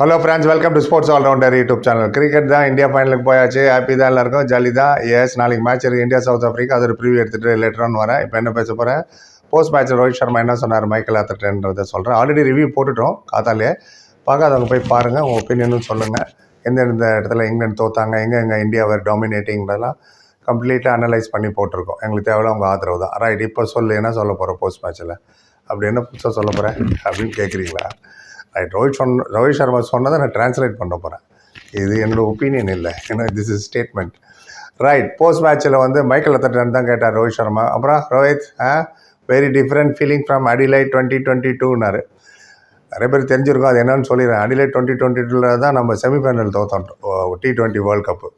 Hello friends welcome to sports allrounder YouTube channel cricket தான் India ஃபைனலுக்கு போயாச்சு. Happy தான் எல்லாருக்கும். ஜாலி தான். எஸ் நாளைக்கு மேட்ச் இருக்குது இந்தியா சவுத் ஆஃப்ரிக்கா அது ஒரு ப்ரிவியூ எடுத்துகிட்டு லேட்டரானு வரேன். இப்போ என்ன பேச போகிறேன் போஸ்ட் மேட்ச் ரோஹித் சர்மா என்ன சொன்னார்? மைக்கேல் ஆத்தட்டன்றதை சொல்கிறேன் ஆல்ரெடி ரிவ்யூ போட்டுட்டோம். காத்தாலே பார்க்காதவங்க போய் பாருங்கள் உங்கள் ஒப்பீனியனும் சொல்லுங்கள் எந்தெந்த இடத்துல இங்கிலாந்து தோத்தாங்க? எங்கே எங்கே இந்தியாவை டாமினேட்டிங்கிறதெல்லாம் கம்ப்ளீட்டாக அனலைஸ் பண்ணி போட்டிருக்கோம். எங்களுக்கு தேவையில்ல. உங்கள் ஆதரவு தான். ரைட் இப்போ சொல்லு. என்ன சொல்ல போகிறோம் போஸ்ட் மேட்ச்சில் அப்படி என்ன புதுசாக சொல்ல போகிறேன் அப்படின்னு கேட்குறீங்களா ரைட் ரோஹித் சொன்ன ரோஹித் சர்மா சொன்னதை நான் ட்ரான்ஸ்லேட் பண்ண போகிறேன் இது என்னோடய ஒப்பீனியன் இல்லை. ஏன்னா this is statement right post மேட்ச்சில் வந்து மைக்கேல் அத்தட்டன் தான் கேட்டார் ரோஹித் சர்மா. அப்புறம் Rohit ah very different feeling from Adelaide twenty twenty டூனாரு நிறைய பேர் தெரிஞ்சிருக்கோம் அது என்னன்னு சொல்லிடுறேன். அடிலைட் டுவெண்ட்டி டுவெண்ட்டி டூவில் தான் நம்ம செமிஃபைனல் தோத்தோம். டி டுவெண்ட்டி வேர்ல்ட் கப்பு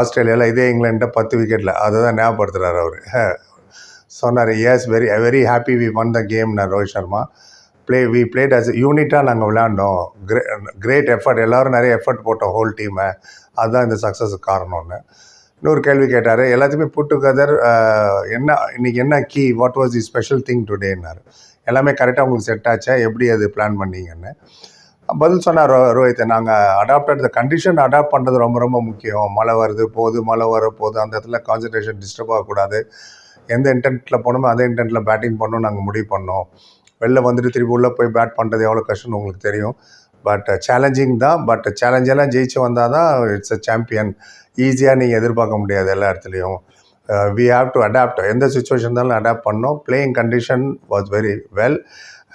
ஆஸ்திரேலியாவில் இதே இங்கிலாண்டை பத்து விக்கெட்டில் அதை தான் ஞாபகப்படுத்துகிறார் அவர். சொன்னார் yes very very happy we won the கேம்னார் Rohit Sharma. Play we played as யூனிட்டாக நாங்கள் விளையாண்டோம். கிரே கிரேட் எஃபர்ட் எல்லோரும் நிறைய எஃபர்ட் போட்டோம் ஹோல் டீமை அதுதான் இந்த சக்ஸஸுக்கு காரணம்னு. இன்னொரு கேள்வி கேட்டார் எல்லாத்தையுமே புட் டுகெதர் என்ன இன்றைக்கி என்ன key what was the special thing டுடேன்னாரு எல்லாமே கரெக்டாக உங்களுக்கு செட் ஆச்சா? எப்படி அது பிளான் பண்ணீங்கன்னு. பதில் சொன்னார் ரோ ரோஹித் நாங்கள் அடாப்டட் த கண்டிஷன் அடாப்ட் பண்ணுறது ரொம்ப ரொம்ப முக்கியம். மழை வருது போகுது மழை வர போகுது. அந்த இடத்துல கான்சன்ட்ரேஷன் டிஸ்டர்ப் ஆகக்கூடாது. எந்த இன்டென்ட்டில் போகணுமோ அதே இன்டென்ட்டில் பேட்டிங் பண்ணணும் நாங்கள் முடிவு பண்ணோம். வெளில வந்துட்டு திருப்பி உள்ளே போய் பேட் பண்ணுறது எவ்வளோ கஷ்டம்னு உங்களுக்கு தெரியும். பட் சேலஞ்சிங் uh, தான். பட் சேலஞ்செல்லாம் uh, ஜெயிச்சு வந்தால் தான் இட்ஸ் அ சாம்பியன் ஈஸியாக நீங்கள் எதிர்பார்க்க முடியாது எல்லா இடத்துலையும். We uh, have to adapt எந்த சுச்சுவேஷன் இருந்தாலும் அடாப்ட் பண்ணோம். Playing condition was very well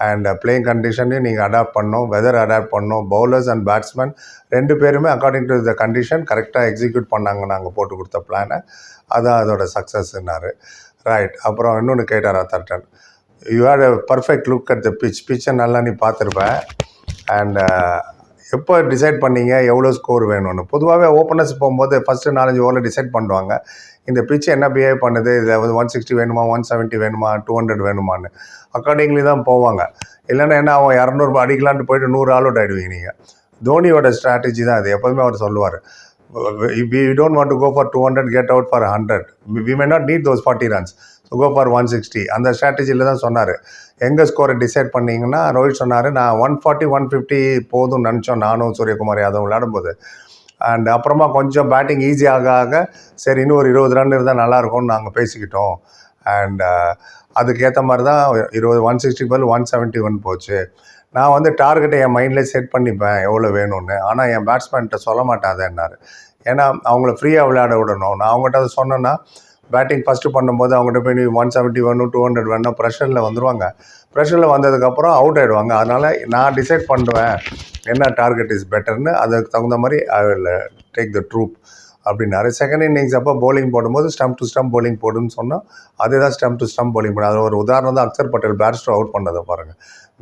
and playing கண்டிஷனையும் நீங்கள் அடாப்ட் பண்ணோம். வெதர் அடாப்ட் பண்ணோம். பவுலர்ஸ் அண்ட் பேட்ஸ்மேன் ரெண்டு பேருமே அக்கார்டிங் டு த கண்டிஷன் கரெக்டாக எக்ஸிக்யூட் பண்ணாங்க. நாங்கள் போட்டு கொடுத்த பிளானை அதான் அதோட சக்ஸஸ்னாரு ரைட் அப்புறம் இன்னொன்று கேட்டார் Atherton. You had a perfect look at the pitch பிச்சை நல்லா நீ பார்த்துருப்ப. அண்ட் uh, எப்போ டிசைட் பண்ணீங்க? எவ்வளோ ஸ்கோர் வேணும்னு? பொதுவாகவே ஓப்பனர்ஸ் போகும்போது ஃபஸ்ட்டு நாலஞ்சு ஓவரில் டிசைட் பண்ணுவாங்க. இந்த பிச் என்ன பிஹேவ் பண்ணுது? இதில் வந்து ஒன் சிக்ஸ்டி வேணுமா? ஒன் செவன்ட்டி வேணுமா? டூ ஹண்ட்ரட் வேணுமான்னு. அக்கார்டிங்லி தான் போவாங்க. இல்லைன்னா என்ன அவன் இரநூறு அடிக்கலான்ட்டு போயிட்டு நூறு ஆல் அவுட் ஆகிடுவீங்க நீங்கள் தோனியோட ஸ்ட்ராட்டஜி தான் அது. எப்போதுமே அவர் சொல்லுவார். We don't want to go for two hundred get out for hundred we may not need those forty runs go for one sixty அந்த ஸ்ட்ராட்டஜியில் தான் சொன்னார். எங்கே ஸ்கோரை டிசைட் பண்ணிங்கன்னா ரோஹித் சொன்னார் நான் ஒன் ஃபார்ட்டி ஒன் ஃபிஃப்டி போதும் நினச்சோம் நானும் சூரியகுமார் யாதவ் விளையாடும்போது. அண்ட் அப்புறமா கொஞ்சம் பேட்டிங் ஈஸி ஆக ஆக சரி இன்னும் ஒரு இருபது ரன் இருந்தால் நல்லாயிருக்கும்னு நாங்கள் பேசிக்கிட்டோம். அண்ட் அதுக்கேற்ற மாதிரி தான் இருபது ஒன் சிக்ஸ்டி பதில் ஒன் செவன்ட்டி ஒன் போச்சு. நான் வந்து டார்கெட்டை என் மைண்டில் செட் பண்ணிப்பேன் எவ்வளோ வேணும்னு. ஆனால் என் பேட்ஸ்மேன்கிட்ட சொல்ல மாட்டேன் அதை என்னார். ஏன்னா அவங்கள ஃப்ரீயாக விளையாட விடணும். நான் அவங்ககிட்ட அதை சொன்னேன்னா பேட்டிங் ஃபஸ்ட்டு பண்ணும்போது அவங்ககிட்ட போய் நீ ஒன் செவன்ட்டி வேணும் டூ ஹண்ட்ரட் வேணும் ப்ரெஷரில் வந்துடுவாங்க ப்ரெஷரில் வந்ததுக்கப்புறம் அவுட் ஆகிடுவாங்க அதனால் நான் டிசைட் பண்ணுவேன் என்ன டார்கெட் இஸ் பெட்டர்னு அதுக்கு தகுந்த மாதிரி I will take the troop அப்படின்னாரு. செகண்ட் இன்னிங்ஸ் அப்போ போலிங் போடும்போது ஸ்டம்ப் டு ஸ்டம்ப் போலிங் போடுன்னு சொன்னால் அதே தான் ஸ்டம்ப் டு ஸ்டம்ப் போலிங் போடும் அது ஒரு உதாரணம் தான் அக்சர் பட்டேல் பேட்ஸ்டர் அவுட் பண்ணதை பாருங்கள்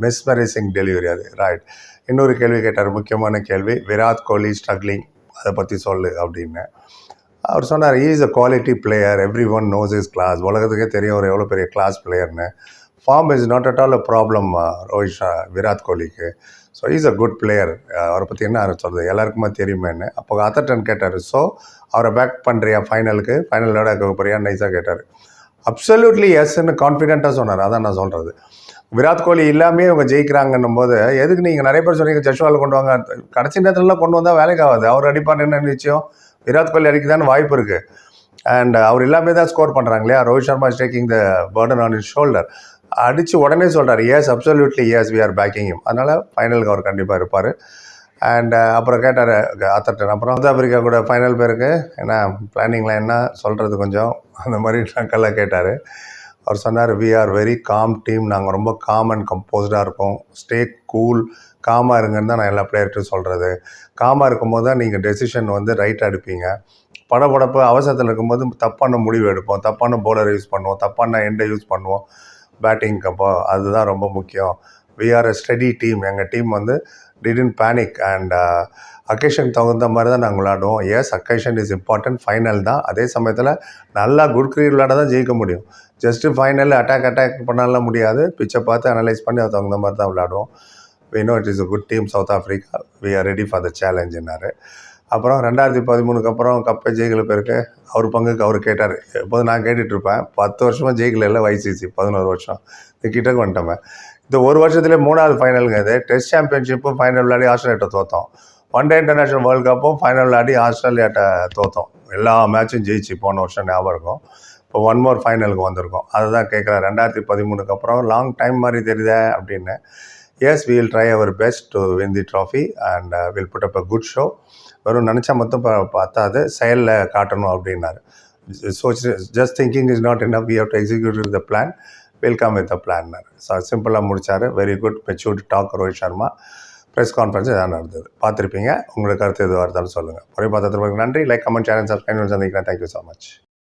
மெஸ்மரைசிங் டெலிவரி அது. ரைட் இன்னொரு கேள்வி கேட்டார். முக்கியமான கேள்வி. விராட் கோலி ஸ்ட்ரகிளிங் அதை பற்றி சொல்லு அப்படின்னு. அவர் சொன்னார் is a quality player every one knows is class உலகத்துக்கே தெரியும் ஒரு எவ்வளோ பெரிய class பிளேயர்னு form is not at all a problem Rohit Shah Virat கோலிக்கு so is a good player அவரை பற்றி என்ன சொல்கிறது எல்லாருக்குமே தெரியுமேன்னு. அப்போ அத்தட்டன் கேட்டார் ஸோ அவரை பேக் பண்ணுறியா ஃபைனலுக்கு ஃபைனலோட போறியா? நைஸாக கேட்டார். அப்சல்யூட்லி எஸ்ன்னு கான்ஃபிடென்ட்டாக சொன்னார். அதான் நான் சொல்கிறது விராட் கோலி இல்லாமே இவங்க ஜெயிக்கிறாங்கன்னும் போது எதுக்கு நீங்கள் நிறைய பேர் சொன்னீங்க ஜஷ்வால் கொண்டு வாங்க? கடைசி நேரத்துலலாம் கொண்டு வந்தால் வேலைக்கு ஆகாது. அவர் அடிப்பார் என்ன நிச்சயம்? விராட் கோலி அடிக்குதான்னு வாய்ப்பு இருக்குது அண்ட் அவர் எல்லாமே தான் ஸ்கோர் பண்ணுறாங்க இல்லையா? Rohit Sharma is taking the burden on is shoulder அடித்து உடனே சொல்கிறார் yes absolutely yes we are backing அதனால் ஃபைனலுக்கு அவர் கண்டிப்பாக இருப்பார். அண்ட் uh, அப்புறம் கேட்டார் அத்தட்டன் அப்புறம் சவுத் ஆஃப்ரிக்கா கூட ஃபைனல் பேருக்கு என்ன பிளானிங்லாம் என்ன சொல்கிறது கொஞ்சம் அந்த மாதிரி நக்கெல்லாம் கேட்டார். அவர் சொன்னார் we are very calm team நாங்கள் ரொம்ப காம் அண்ட் கம்போஸ்டாக இருக்கோம் ஸ்டே கூல் காமாக இருங்கன்னு தான் நான் எல்லா பிளேயர்கிட்டும் சொல்கிறது காமாக இருக்கும்போது தான் நீங்கள் டெசிஷன் வந்து ரைட்டாக எடுப்பீங்க. படபடப்பு அவசரத்தில் இருக்கும்போது தப்பான முடிவு எடுப்போம். தப்பான போலரை யூஸ் பண்ணுவோம். தப்பான எண்டை யூஸ் பண்ணுவோம். பேட்டிங்க்கு அப்போ அதுதான் ரொம்ப முக்கியம். We are a steady team எங்கள் டீம் வந்து டிடின் பேனிக் அண்ட் அக்கேஷன் தகுந்த மாதிரி தான் நாங்கள் விளாடுவோம் yes occasion is important final தான். அதே சமயத்தில் நல்லா குட் கிரிக்கெட் விளையாட தான் ஜெயிக்க முடியும். ஜஸ்ட்டு ஃபைனல் அட்டாக் அட்டாக் பண்ணாலாம் முடியாது. பிச்சை பார்த்து அனலைஸ் பண்ணி அது தகுந்த மாதிரி தான் விளாடுவோம் we know it is a good team South Africa we are ready for the சேலஞ்சுன்னாரு அப்புறம் ரெண்டாயிரத்தி பதிமூணுக்கு அப்புறம் கப்பை ஜெயிக்கல பேருக்கு அவர் பங்குக்கு அவர் கேட்டார். எப்போதும் நான் கேட்டுட்ருப்பேன் பத்து வருஷமாக ஜெயிக்கல இல்லை வைசிசி பதினோரு வருஷம். இது கிட்டக்கு வந்துட்டோமே. இந்த ஒரு வருஷத்துலேயே மூணாவது ஃபைனலுங்க இது. டெஸ்ட் சாம்பியன்ஷிப்பும் ஃபைனல் விளையாடி ஆஸ்திரேலியாட்ட தோத்தோம். ஒன் டே இன்டர்நேஷனல் வேர்ல்டு கப்பும் ஃபைனல் விளையாடி ஆஸ்திரேலியாட்ட தோத்தோம். எல்லா மேட்சும் ஜெயிச்சு போன வருஷம் ஞாபகம் இருக்கும். இப்போ ஒன் மோர் ஃபைனலுக்கு வந்திருக்கோம். அதை தான் கேட்குறேன் ரெண்டாயிரத்தி பதிமூணுக்கு அப்புறம் லாங் டைம் மாதிரி தெரியுதே? அப்படின்னு. Yes we will try our best to win the trophy and will put up a good show வெறும் நினச்சா மட்டும் பார்த்தாது செயலில் காட்டணும் அப்படின்னாரு. So just thinking is not enough. You have to execute the plan welcome with a பிளான்னாரு so சிம்பிளாக முடிச்சார். Very good matured talk Rohit Sharma press conference இதான் நடந்தது. பார்த்துருப்பீங்க. உங்களுக்கு கருத்து எதுவாக இருந்தாலும் சொல்லுங்கள் ஒரே பார்த்ததுக்கு நன்றி. லைக் கமெண்ட் சேனல் சப்ஸ்கிரைப் சந்திக்கிறேன். Thank you so much